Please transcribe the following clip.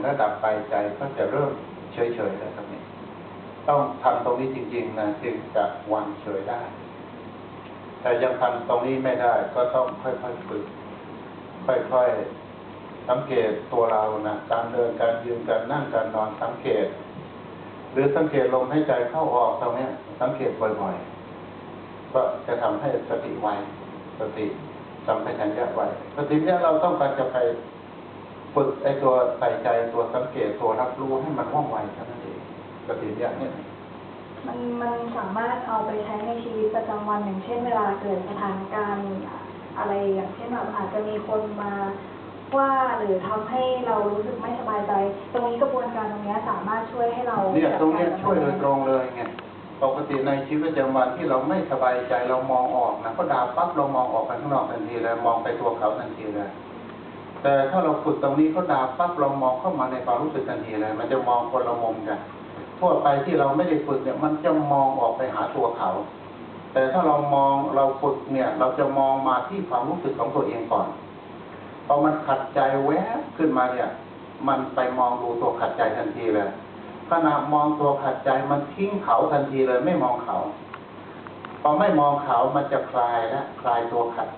งระดับไปใจก็จะเริ่มเฉยๆแล้วตรงนี้ต้องทำตรงนี้จริงๆนะจึงจะวางเฉยได้ แต่ยังทำตรงนี้ไม่ได้ ก็ต้องค่อยๆฝึก ค่อยๆสังเกตตัวเรานะการเดินการยืนการนั่งการนอนสังเกต หรือสังเกตลมให้ใจเข้าออกตรงนี้สังเกตบ่อยๆ ก็จะทำให้สติไวสติสัมปชัญญะไวสติเนี้ยเราต้องการจะไป ฝึกไอ้ตัวใส่ใจตัวสังเกตตัวรับรู้ให้มันว่องไวเท่านั้นเองสติเนี้ยเนี่ยมันมันสามารถเอาไปใช้ในชีวิตประจำวันอย่างเช่นเวลาเกิดสถานการณ์อะไรอย่างเช่นแบบอาจจะมีคนมาว่าหรือทำให้เรารู้สึกไม่สบายใจ ตรงนี้กระบวนการตรงเนี้ยสามารถช่วยให้เราเนี่ยตรงเนี้ยจัดกาช่วยโดยตรงเลยไงปกติในชีวิตประจำวันที่เราไม่สบายใจเรามองออกนะก็ด่าปั๊บเรามองออกไปข้างนอกทันทีเลยมองไปตัวเขาทันทีเลย แต่ถ้าเราฝึกตรงนี้เขาด่าปั๊บเรามองเข้ามาในความรู้สึกทันทีเลยมันจะมองคนละมุมกันทั่วไปที่เราไม่ได้ฝึกเนี่ย มันจะมองออกไปหาตัวเขา แต่ถ้าเรามองเราฝึกเนี่ย เราจะมองมาที่ความรู้สึกของตัวเองก่อนพอมันขัดใจแวบขึ้นมาเนี่ย มันไปมองดูตัวขัดใจทันทีเลยขณะมองตัวขัดใจมันทิ้งเขาทันทีเลยไม่มองเขา พอไม่มองเขามันจะคลายและคลายตัวขัด